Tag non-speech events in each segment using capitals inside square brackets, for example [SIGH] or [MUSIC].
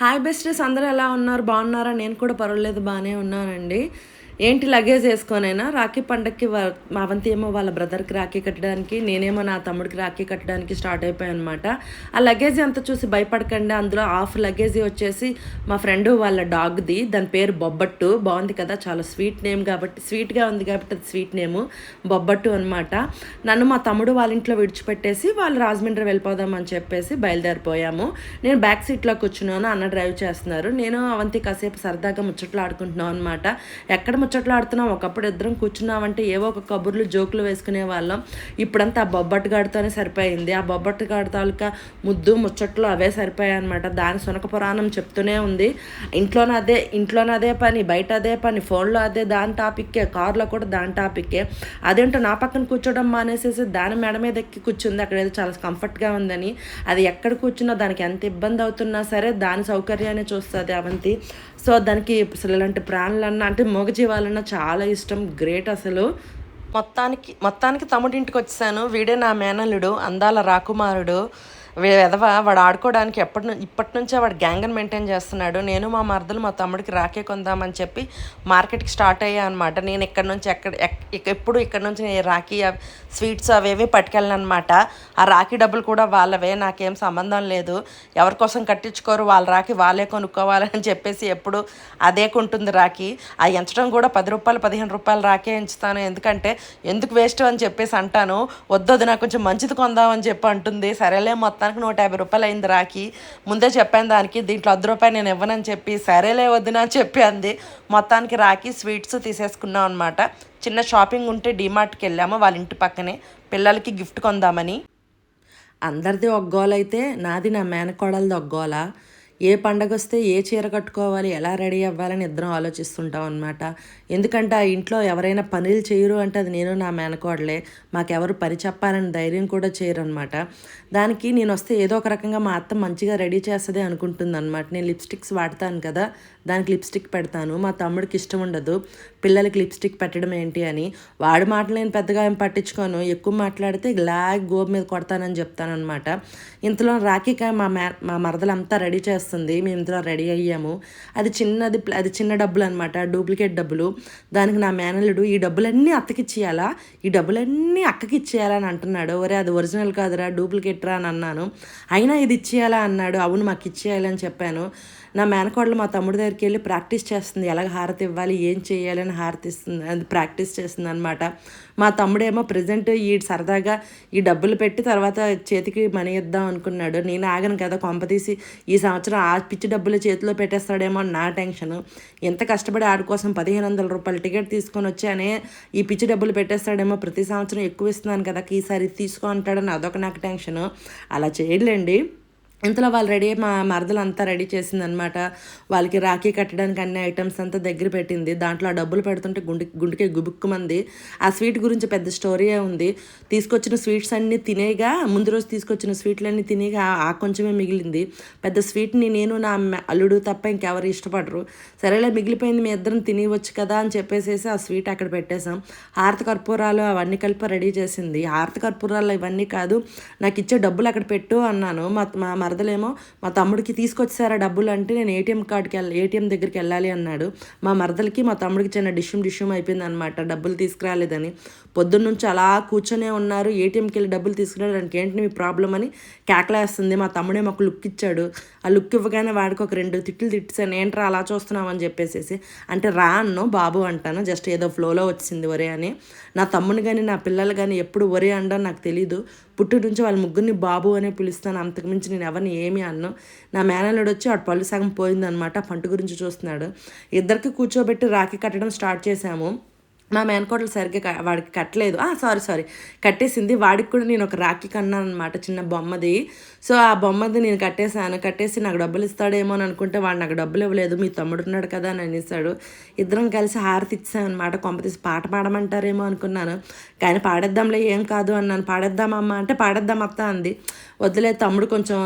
Hi బెస్టర్స్ అందరూ ఎలా ఉన్నారు? బాగున్నారా? నేను కూడా పర్వాలేదు బాగానే ఉన్నానండి. ఏంటి లగేజ్ వేసుకోనైనా రాఖీ పండక్కి వా- అవంతి ఏమో వాళ్ళ బ్రదర్కి రాఖీ కట్టడానికి నేనేమో నా తమ్ముడికి రాఖీ కట్టడానికి స్టార్ట్ అయిపోయాను అనమాట ఆ లగేజ్ అంతా చూసి భయపడకండి. అందులో హాఫ్ లగేజ్ వచ్చేసి మా ఫ్రెండ్ వాళ్ళ డాగ్ది దాని పేరు బొబ్బట్టు. బాగుంది కదా? చాలా స్వీట్ నేమ్ కాబట్టి స్వీట్గా ఉంది కాబట్టి అది స్వీట్ నేము బొబ్బట్టు అనమాట నన్ను మా తమ్ముడు వాళ్ళ ఇంట్లో విడిచిపెట్టేసి వాళ్ళు రాజమండ్రి వెళ్ళిపోదామని చెప్పేసి బయలుదేరిపోయాము. నేను బ్యాక్ సీట్లో కూర్చున్నాను. అన్న డ్రైవ్ చేస్తున్నారు. నేను అవంతి కాసేపు సరదాగా ముచ్చట్లు ఆడుకుంటున్నాం అనమాట ఎక్కడ ఆడుతున్నాం ఒకప్పుడు ఇద్దరం కూర్చున్నామంటే ఏవో ఒక కబుర్లు జోకులు వేసుకునే వాళ్ళం. ఇప్పుడంతా ఆ బొబ్బట్టు గాడితోనే సరిపోయింది. ఆ బొబ్బట్టు గాడి తాలూకా ముద్దు ముచ్చట్లు అవే సరిపోయాయి అనమాట దాని సునక పురాణం చెప్తూనే ఉంది. ఇంట్లోనే అదే ఇంట్లోనే అదే పని బయట అదే పని ఫోన్లో అదే దాని టాపిక్కే కార్లో కూడా దాని టాపిక్కే. అదేంటో నా పక్కన కూర్చోడం మానేసేసి దాని మెడ మీద ఎక్కి కూర్చుంది. అక్కడ ఏదో చాలా కంఫర్ట్గా ఉందని. అది ఎక్కడ కూర్చున్నా దానికి ఎంత ఇబ్బంది అవుతున్నా సరే దాని సౌకర్యాన్ని చూస్తుంది అవంతి. సో దానికి అసలు ఇలాంటి ప్రాణులన్నా అంటే మూగజీవాలన్నా చాలా ఇష్టం. గ్రేట్ అసలు. మొత్తానికి మొత్తానికి తమ్ముడింటికి వచ్చాను వీడే నా మేనల్లుడు అందాల రాకుమారుడు. వెధవ వాడు ఆడుకోవడానికి ఎప్పటి నుంచి ఇప్పటి నుంచే వాడు గ్యాంగన్ మెయింటైన్ చేస్తున్నాడు. నేను మా మరదలు మా తమ్ముడికి రాకే కొందామని చెప్పి మార్కెట్కి స్టార్ట్ అయ్యా అనమాట నేను ఇక్కడ నుంచి ఎక్కడ ఎక్- ఎప్పుడు ఇక్కడ నుంచి నేను రాఖీ స్వీట్స్ అవేవి పట్టుకెళ్ళను అనమాట ఆ రాఖీ డబ్బులు కూడా వాళ్ళవే నాకేం సంబంధం లేదు. ఎవరి కోసం కట్టించుకోరు వాళ్ళ రాఖీ వాళ్ళే కొనుక్కోవాలని చెప్పేసి ఎప్పుడు అదే కొంటుంది రాఖీ. ఆ ఎంచడం కూడా పది రూపాయలు పదిహేను రూపాయలు రాఖీ ఎంచుతాను. ఎందుకంటే ఎందుకు వేస్ట్ అని చెప్పేసి అంటాను. వద్దొద్దు నాకు కొంచెం మంచిది కొందామని చెప్పి అంటుంది. సరేలే మొత్తం మొత్తానికి నూట యాభై రూపాయలు అయింది రాఖీ. ముందే చెప్పాను దానికి దీంట్లో వద్ద రూపాయలు నేను ఇవ్వనని చెప్పి సరేలే వద్దునా అని చెప్పి అంది. మొత్తానికి రాఖీ స్వీట్స్ తీసేసుకున్నాం అనమాట చిన్న షాపింగ్ ఉంటే డీమార్ట్కి వెళ్ళాము వాళ్ళ ఇంటి పక్కనే. పిల్లలకి గిఫ్ట్ కొందామని. అందరిది ఒక అయితే నాది నా మేనకోడలది ఒక ఏ పండగ వస్తే ఏ చీర కట్టుకోవాలి ఎలా రెడీ అవ్వాలని ఇద్దరం ఆలోచిస్తుంటాం అనమాట ఎందుకంటే ఆ ఇంట్లో ఎవరైనా పనులు చేయరు అంటే అది నేను నా మేనకోడలే మాకెవరు పని చెప్పాలని ధైర్యం కూడా చేయరు అనమాట దానికి నేను వస్తే ఏదో ఒక రకంగా మా అత్త మంచిగా రెడీ చేస్తుంది అనుకుంటుంది అనమాట నేను లిప్స్టిక్స్ వాడతాను కదా దానికి లిప్స్టిక్ పెడతాను. మా తమ్ముడికి ఇష్టం ఉండదు. పిల్లలకి లిప్స్టిక్ పెట్టడం ఏంటి అని. వాడు మాటలు నేను పెద్దగా ఏం పట్టించుకోను. ఎక్కువ మాట్లాడితే లాగ్ గోబు మీద కొడతానని చెప్తానమాట ఇంతలో రాఖీక మా మే మా మరదలంతా రెడీ చేస్తుంది. మేము ఇంతలో రెడీ అయ్యాము. అది చిన్నది అది చిన్న డబ్బులు అనమాట డూప్లికేట్ డబ్బులు. దానికి నా మేనల్లుడు ఈ డబ్బులన్నీ అత్తకిచ్చేయాలా? ఈ డబ్బులన్నీ అక్కకి ఇచ్చేయాలా అని అంటున్నాడు. ఒరే అది ఒరిజినల్ కాదురా డూప్లికేట్ రా అని అన్నాను. అయినా ఇది ఇచ్చేయాలా అన్నాడు. అవును మాకు ఇచ్చేయాలని చెప్పాను. నా మేనకోడలు మా తమ్ముడి దగ్గరికి వెళ్ళి ప్రాక్టీస్ చేస్తుంది. ఎలాగ హారతి ఇవ్వాలి? ఏం చేయాలని హారతి ఇస్తుంది అది ప్రాక్టీస్ చేస్తుంది అనమాట మా తమ్ముడేమో ప్రజెంట్ ఈ సరదాగా ఈ డబ్బులు పెట్టి తర్వాత చేతికి మనీ ఇద్దాం అనుకున్నాడు. నేను ఆగను కదా కొంపతీసి ఈ సంవత్సరం ఆ పిచ్చి డబ్బులు చేతిలో పెట్టేస్తాడేమో నా టెన్షన్. ఎంత కష్టపడి ఆడి కోసం పదిహేను వందల రూపాయల టికెట్ తీసుకొని వచ్చానే ఈ పిచ్చి డబ్బులు పెట్టేస్తాడేమో ప్రతి సంవత్సరం ఎక్కువ ఇస్తున్నాను కదా ఈసారి తీసుకో అంటాడని అదొక నాకు టెన్షన్. అలా చేయలేండి. ఇంతలో వాళ్ళు రెడీ మా మరదలు అంతా రెడీ చేసిందనమాట. వాళ్ళకి రాఖీ కట్టడానికి అన్ని ఐటమ్స్ అంతా దగ్గర పెట్టింది. దాంట్లో ఆ డబ్బులు పెడుతుంటే గుండె గుండెకే గుబుక్కుమంది. ఆ స్వీట్ గురించి పెద్ద స్టోరీయే ఉంది. తీసుకొచ్చిన స్వీట్స్ అన్నీ తినేగా ముందు రోజు తీసుకొచ్చిన స్వీట్లన్నీ తినేగా ఆ కొంచెమే మిగిలింది. పెద్ద స్వీట్ని నేను నా అల్లుడు తప్ప ఇంకెవరు ఇష్టపడరు. సరేలే మిగిలిపోయింది మీ ఇద్దరం తినేవచ్చు కదా అని చెప్పేసేసి ఆ స్వీట్ అక్కడ పెట్టేశాం. హారత కర్పూరాలు అవన్నీ కలిపి రెడీ చేసింది. హారత కర్పూరాలు ఇవన్నీ కాదు నాకు ఇచ్చే డబ్బులు అక్కడ పెట్టు అన్నాను. మా మా మరదలేమో మా తమ్ముడికి తీసుకొచ్చారా డబ్బులు అంటే నేను ఏటీఎం కార్డుకి వెళ్ళి ఏటీఎం దగ్గరికి వెళ్ళాలి అన్నాడు. మా మరదలకి మా తమ్ముడికి చిన్న డిష్యూమ్ డిష్యూమ్ అయిపోయింది అనమాట డబ్బులు తీసుకురాలేదని. పొద్దున్న నుంచి అలా కూర్చొనే ఉన్నారు ఏటీఎంకి వెళ్ళి డబ్బులు తీసుకురావడానికి ఏంటి మీ ప్రాబ్లం అని కేకలేస్తుంది. మా తమ్ముడే మాకు లుక్ ఇచ్చాడు. ఆ లుక్ ఇవ్వగానే వాడికి ఒక రెండు తిట్లు తిట్టాను ఏంట్రా అలా చూస్తున్నావు అని చెప్పేసి అంటే రా అన్నో బాబు అంటాను జస్ట్ ఏదో ఫ్లోలో వచ్చింది ఒరే అని. నా తమ్ముని కానీ నా పిల్లలు కానీ ఎప్పుడు ఒరే అంటాను నాకు తెలీదు. పుట్టి నుంచి వాళ్ళ ముగ్గురిని బాబు అనే పిలుస్తాను. అంతకుమించి నేను ఎవరిని ఏమీ అన్ను. నా మేనల్లుడు వచ్చి వాడు పళ్ళు సగం పోయిందనమాట పంట గురించి చూస్తున్నాడు. ఇద్దరికి కూర్చోబెట్టి రాఖీ కట్టడం స్టార్ట్ చేశాము. మా మేనకోడలు సరిగ్గా వాడికి కట్టలేదు. Sorry sorry. కట్టేసింది. వాడికి కూడా నేను ఒక రాఖీ కన్నాను అనమాట చిన్న బొమ్మది. సో ఆ బొమ్మది నేను కట్టేశాను. కట్టేసి నాకు డబ్బులు ఇస్తాడేమో అని అనుకుంటే వాడు నాకు డబ్బులు ఇవ్వలేదు. మీ తమ్ముడు ఉన్నాడు కదా అని అనేసాడు. ఇద్దరం కలిసి హారతి ఇచ్చామన్నమాట. కొంపతీసి పాట పాడమంటారేమో అనుకున్నాను. కానీ పాడేద్దాంలే ఏం కాదు అన్నాను. పాడేద్దామమ్మా అంటే పాడేద్దాం అత్త అంది. వద్దులే తమ్ముడు కొంచెం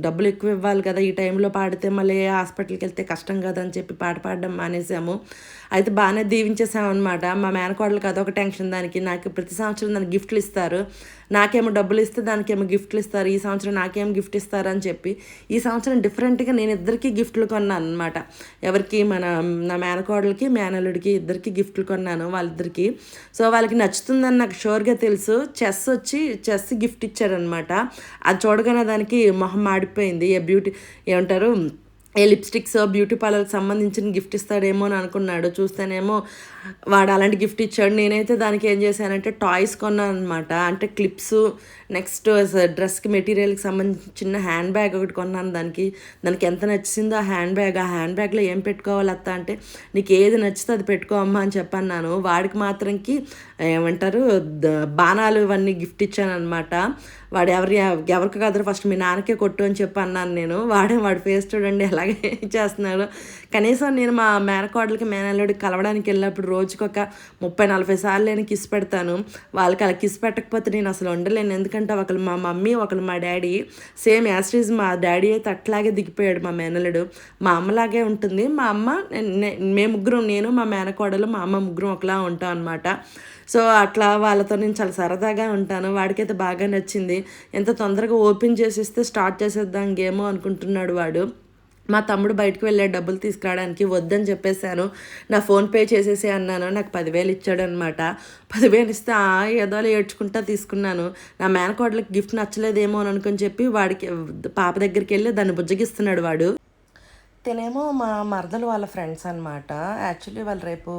డబ్బులు ఎక్కువ ఇవ్వాలి కదా ఈ టైంలో పాడితే మళ్ళీ హాస్పిటల్కి వెళ్తే కష్టం కదా అని చెప్పి పాట పాడడం మానేసాము. అయితే బాగానే దీవించేసామన్నమాట. మా మా మేనకోడలకి అదొక టెన్షన్ దానికి. నాకు ప్రతి సంవత్సరం దానికి గిఫ్ట్లు ఇస్తారు. నాకేమో డబ్బులు ఇస్తే దానికేమో గిఫ్ట్లు ఇస్తారు. ఈ సంవత్సరం నాకేమో గిఫ్ట్ ఇస్తారని చెప్పి ఈ సంవత్సరం డిఫరెంట్గా నేను ఇద్దరికి గిఫ్ట్లు కొన్నాను అనమాట ఎవరికి మన నా మేనకోడలకి మేనల్లుడికి ఇద్దరికి గిఫ్ట్లు కొన్నాను వాళ్ళిద్దరికి. సో వాళ్ళకి నచ్చుతుందని నాకు షూర్గా తెలుసు. చెస్ వచ్చి చెస్ గిఫ్ట్ ఇచ్చారనమాట అది చూడగానే దానికి మొహం మాడిపోయింది. ఏ బ్యూటీ ఏమంటారు? ఏ లిప్స్టిక్స్ బ్యూటీ పార్లర్కి సంబంధించిన గిఫ్ట్ ఇస్తాడేమో అని అనుకున్నాడు. చూస్తేనేమో వాడు అలాంటి గిఫ్ట్ ఇచ్చాడు. నేనైతే దానికి ఏం చేశానంటే టాయ్స్ కొన్నాను అనమాట అంటే క్లిప్స్ నెక్స్ట్ డ్రెస్కి మెటీరియల్కి సంబంధించిన చిన్న హ్యాండ్ బ్యాగ్ ఒకటి కొన్నాను. దానికి దానికి ఎంత నచ్చిందో ఆ హ్యాండ్ బ్యాగ్ ఆ హ్యాండ్ బ్యాగ్లో ఏం పెట్టుకోవాలి అత్త అంటే నీకు ఏది నచ్చితే అది పెట్టుకో అమ్మా అని చెప్పన్నాను వాడికి మాత్రంకి ఏమంటారు బాణాలు ఇవన్నీ గిఫ్ట్ ఇచ్చాను అనమాట వాడు ఎవరి ఎవరికి కాదు ఫస్ట్ మీ నాన్నకే కొట్టు అని చెప్పి అన్నాను నేను. వాడే వాడి ఫేస్ చూడండి ఎలాగే చేస్తున్నాడు. కనీసం నేను మా మేనకోడలకి మేనల్లుడికి కలవడానికి వెళ్ళినప్పుడు రోజుకొక ముప్పై నలభై సార్లు నేను కిస్ పెడతాను. వాళ్ళకి అలా కిస్ పెట్టకపోతే నేను అసలు ఉండలేను. ఎందుకంటే ఒకళ్ళు మా మమ్మీ ఒకళ్ళు మా డాడీ సేమ్ యాస్టీజ్ మా డాడీ అయితే అట్లాగే దిగిపోయాడు మా మేనలుడు మా అమ్మలాగే ఉంటుంది. మా అమ్మ మేము ముగ్గురం నేను మా మేనకోడలు మా అమ్మ ముగ్గురం ఒకలా ఉంటాం అనమాట సో అట్లా వాళ్ళతో నేను చాలా సరదాగా ఉంటాను. వాడికైతే బాగా నచ్చింది. ఎంత తొందరగా ఓపెన్ చేసేస్తే స్టార్ట్ చేసేద్దాం గేమో అనుకుంటున్నాడు వాడు. మా తమ్ముడు బయటకు వెళ్ళే డబ్బులు తీసుకురావడానికి వద్దని చెప్పేశాను. నా ఫోన్పే చేసేసి అన్నాను. నాకు పదివేలు ఇచ్చాడు అనమాట పదివేలు ఇస్తే "ఆ, ఏదో ఏడ్చుకుంటా తీసుకున్నాను. నా మేనకోడలకు గిఫ్ట్ నచ్చలేదేమో అని అనుకుని చెప్పి వాడికి పాప దగ్గరికి వెళ్ళి దాన్ని బుజ్జగిస్తున్నాడు వాడు. తినేమో మా మరదలు వాళ్ళ ఫ్రెండ్స్ అనమాట యాక్చువల్లీ వాళ్ళు రేపు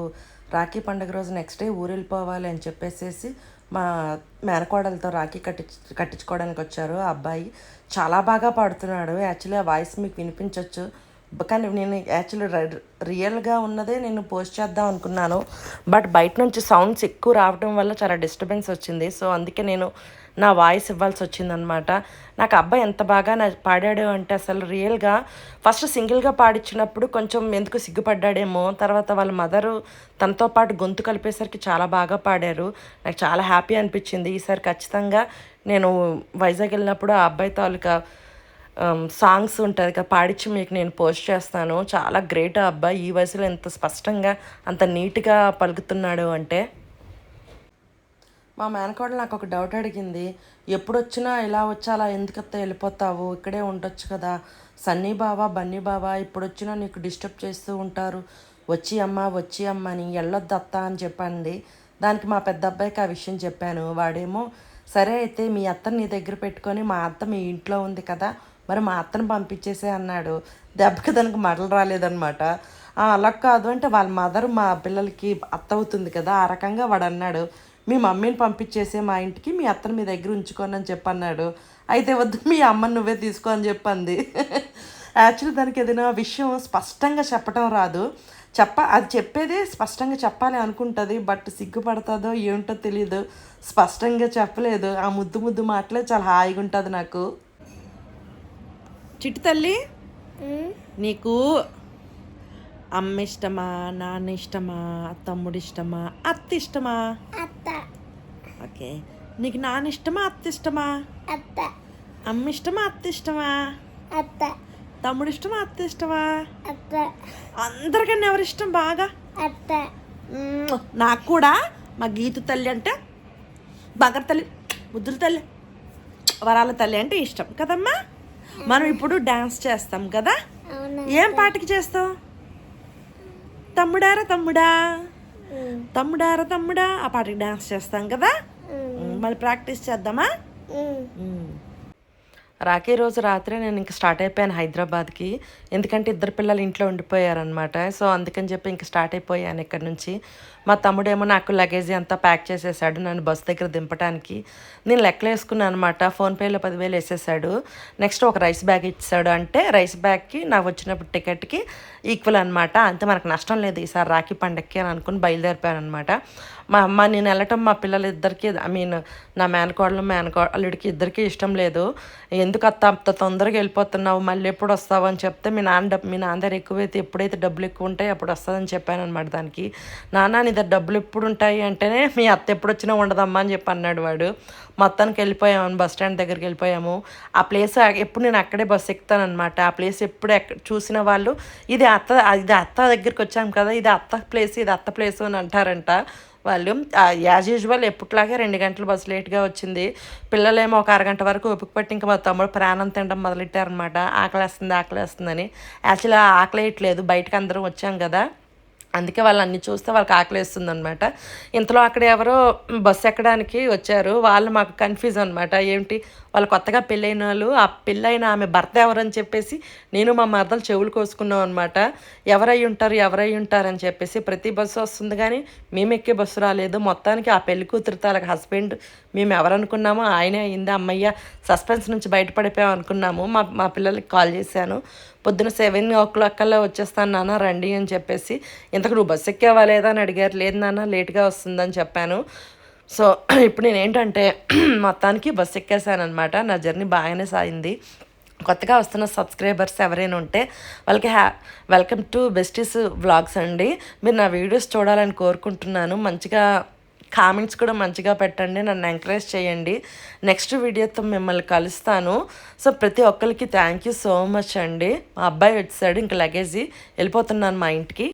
రాఖీ పండుగ రోజు నెక్స్ట్ డే ఊరు వెళ్ళిపోవాలి అని చెప్పేసేసి మా మేనకోడలతో రాఖీ కట్టించు కట్టించుకోవడానికి వచ్చారు ఆ అబ్బాయి. చాలా బాగా పాడుతున్నాడు. యాక్చువల్లీ ఆ వాయిస్ మీకు వినిపించవచ్చు కానీ నేను యాక్చువల్లీ రియల్గా ఉన్నదే నేను పోస్ట్ చేద్దాం అనుకున్నాను. బట్ బయట నుంచి సౌండ్స్ ఎక్కువ రావడం వల్ల చాలా డిస్టర్బెన్స్ వచ్చింది. సో అందుకే నేను నా వాయిస్ ఇవ్వాల్సి వచ్చిందనమాట నాకు అబ్బాయి ఎంత బాగా నా పాడాడు అంటే అసలు రియల్గా ఫస్ట్ సింగిల్గా పాడించినప్పుడు కొంచెం ఎందుకు సిగ్గుపడ్డాడేమో తర్వాత వాళ్ళ మదరు తనతో పాటు గొంతు కలిపేసరికి చాలా బాగా పాడారు. నాకు చాలా హ్యాపీ అనిపించింది. ఈసారి ఖచ్చితంగా నేను వైజాగ్ వెళ్ళినప్పుడు ఆ అబ్బాయి తాలూకా Um, సాంగ్స్ ఉంటుంది కదా పాడించి మీకు నేను పోస్ట్ చేస్తాను. చాలా గ్రేట్ ఆ అబ్బాయి ఈ వయసులో ఎంత స్పష్టంగా అంత నీట్గా పలుకుతున్నాడు అంటే? మా మేనకోడలు నాకు ఒక డౌట్ అడిగింది. ఎప్పుడు వచ్చినా ఇలా వచ్చి అలా ఎందుకత్తా వెళ్ళిపోతావు? ఇక్కడే ఉండొచ్చు కదా. సన్నీ బావా బన్నీ బావా ఇప్పుడు వచ్చినా నీకు డిస్టర్బ్ చేస్తూ ఉంటారు. వచ్చి అమ్మ వచ్చి అమ్మ అని వెళ్ళొద్దు అత్త అని చెప్పండి దానికి మా పెద్ద అబ్బాయికి ఆ విషయం చెప్పాను. వాడేమో సరే అయితే మీ అత్తని నీ దగ్గర పెట్టుకొని మా అత్త మీ ఇంట్లో ఉంది కదా మరి మా అత్తను పంపించేసే అన్నాడు. దెబ్బకి దానికి మడలు రాలేదనమాట అలా కాదు అంటే వాళ్ళ మదర్ మా పిల్లలకి అత్త అవుతుంది కదా ఆ రకంగా వాడు అన్నాడు. మీ మమ్మీని పంపించేసే మా ఇంటికి మీ అత్తని మీ దగ్గర ఉంచుకోనని అని చెప్పన్నాడు. అయితే వద్దు మీ అమ్మని నువ్వే తీసుకో అని చెప్పింది. యాక్చువల్లీ దానికి ఏదైనా విషయం స్పష్టంగా చెప్పడం రాదు. చెప్ప అది చెప్పేదే స్పష్టంగా చెప్పాలి అనుకుంటుంది బట్ సిగ్గుపడుతుందో ఏంటో తెలియదు స్పష్టంగా చెప్పలేదు. ఆ ముద్దు ముద్దు మాటలే చాలా హాయిగా ఉంటుంది నాకు. చిట్టి తల్లి నీకు అమ్మ ఇష్టమా నాన్న ఇష్టమా తమ్ముడు ఇష్టమా అత్త. ఇష్టమా అత్త ఓకే. నీకు నాన్న ఇష్టమా అత్త. ఇష్టమా అత్త అమ్మ ఇష్టమా అత్త. ఇష్టమా అత్త తమ్ముడు ఇష్టమా అత్త. ఇష్టమా అత్త అందరికన్నా ఎవరు ఇష్టం బాగా? అత్త. నాకు కూడా మా గీతు తల్లి అంటే బంగారు తల్లి ముద్దుల తల్లి వరాల తల్లి అంటే ఇష్టం. కదమ్మా? మనం ఇప్పుడు డాన్స్ చేస్తాం కదా? ఏం పాటకి చేస్తాం తమ్ముడారా తమ్ముడా? తమ్ముడారా తమ్ముడా? ఆ పాటకి డాన్స్ చేస్తాం కదా? మళ్ళీ ప్రాక్టీస్ చేద్దామా. రాఖీ రోజు రాత్రి నేను ఇంకా స్టార్ట్ అయిపోయాను హైదరాబాద్కి. ఎందుకంటే ఇద్దరు పిల్లలు ఇంట్లో ఉండిపోయారనమాట సో అందుకని చెప్పి ఇంకా స్టార్ట్ అయిపోయాను ఇక్కడ నుంచి. మా తమ్ముడేమో నాకు లగేజ్ అంతా ప్యాక్ చేసేసాడు నన్ను బస్ దగ్గర దింపడానికి నేను లెక్కలు వేసుకున్నాను అనమాట ఫోన్పేలో పదివేలు వేసేసాడు. నెక్స్ట్ ఒక రైస్ బ్యాగ్ ఇచ్చాడు అంటే రైస్ బ్యాగ్కి నాకు వచ్చినప్పుడు టికెట్కి ఈక్వల్ అనమాట అంతే మనకు నష్టం లేదు. ఈసారి రాఖీ పండక్కి అని అనుకుని బయలుదేరిపోయాను అనమాట మా అమ్మ నేను వెళ్ళటం మా పిల్లలిద్దరికి ఐ మీన్ నా మేనకోడలు మేనకోడలుడికి ఇద్దరికీ ఇష్టం లేదు. ఎందుకు అత్త అంత తొందరగా వెళ్ళిపోతున్నావు? మళ్ళీ ఎప్పుడు వస్తావు అని చెప్తే మీ నాన్న మీ నాన్న దగ్గర ఎక్కువైతే ఎప్పుడైతే డబ్బులు ఎక్కువ ఉంటాయి అప్పుడు వస్తుందని చెప్పాను అనమాట దానికి. నాన్న నీ దగ్గర డబ్బులు ఎప్పుడు ఉంటాయి అంటేనే మీ అత్త ఎప్పుడు వచ్చినా ఉండదమ్మా అని చెప్పి అన్నాడు వాడు. మొత్తానికి వెళ్ళిపోయాము బస్ స్టాండ్ దగ్గరికి వెళ్ళిపోయాము. ఆ ప్లేస్ ఎప్పుడు నేను అక్కడే బస్ ఎక్కుతానమాట ఆ ప్లేస్ ఎప్పుడు ఎక్కడ చూసిన వాళ్ళు ఇది అత్త ఇది అత్త దగ్గరికి వచ్చాము కదా ఇది అత్త ప్లేస్ ఇది అత్త ప్లేస్ అని అంటారంట వాళ్ళు. యాజ్ యూజువల్ ఎప్పట్లాగే రెండు గంటల బస్సు లేట్గా వచ్చింది. పిల్లలేమో ఒక అరగంట వరకు ఓపిక పట్టి ఇంకా మా తమ్ముడు ప్రాణం తినడం మొదలెట్టారనమాట ఆకలేస్తుంది ఆకలేస్తుందని. యాక్చువల్గా ఆకలేయట్లేదు బయటకు అందరం వచ్చాం కదా. అందుకే వాళ్ళు అన్ని చూస్తే వాళ్ళకి ఆకలి అనమాట ఇంతలో అక్కడ ఎవరో బస్సు ఎక్కడానికి వచ్చారు. వాళ్ళు మాకు కన్ఫ్యూజ్ అనమాట ఏంటి? వాళ్ళు కొత్తగా పెళ్ళైన వాళ్ళు ఆ పెళ్ళైన ఆమె భర్త ఎవరని చెప్పేసి నేను మా మరదలు చెవులు కోసుకున్నాం అనమాట ఎవరై ఉంటారు ఎవరై ఉంటారు అని చెప్పేసి ప్రతి బస్సు వస్తుంది కానీ మేము ఎక్కే బస్సు రాలేదు. మొత్తానికి ఆ పెళ్ళి కూతురు తాలకు హస్బెండ్ మేము ఎవరనుకున్నామో ఆయనే అయింది అమ్మయ్య సస్పెన్స్ నుంచి బయటపడిపోయాం అనుకున్నాము. మా మా పిల్లలకి కాల్ చేశాను. పొద్దున సెవెన్ ఓ క్లాక్ కల్లా వచ్చేస్తాను నాన్న రండి అని చెప్పేసి ఇంతకు నువ్వు బస్సు ఎక్కేవా లేదా? అని అడిగారు. లేదు నాన్న లేట్గా వస్తుందని చెప్పాను. సో [CLEARS THROAT] ఇప్పుడు నేను ఏంటంటే [CLEARS THROAT] మొత్తానికి బస్సు ఎక్కేసాను అనమాట నా జర్నీ బాగానే సాగింది. కొత్తగా వస్తున్న సబ్స్క్రైబర్స్ ఎవరైనా ఉంటే వాళ్ళకి హ్యా వెల్కమ్ టు బెస్టీస్ వ్లాగ్స్ అండి. మీరు నా వీడియోస్ చూడాలని కోరుకుంటున్నాను. మంచిగా కామెంట్స్ కూడా మంచిగా పెట్టండి. నన్ను ఎంకరేజ్ చేయండి. నెక్స్ట్ వీడియోతో మిమ్మల్ని కలుస్తాను. సో ప్రతి ఒక్కరికి థ్యాంక్ యూ సో మచ్ అండి. మా అబ్బాయి వచ్చాడు ఇంకా లగేజీ వెళ్ళిపోతున్నాను మా ఇంటికి.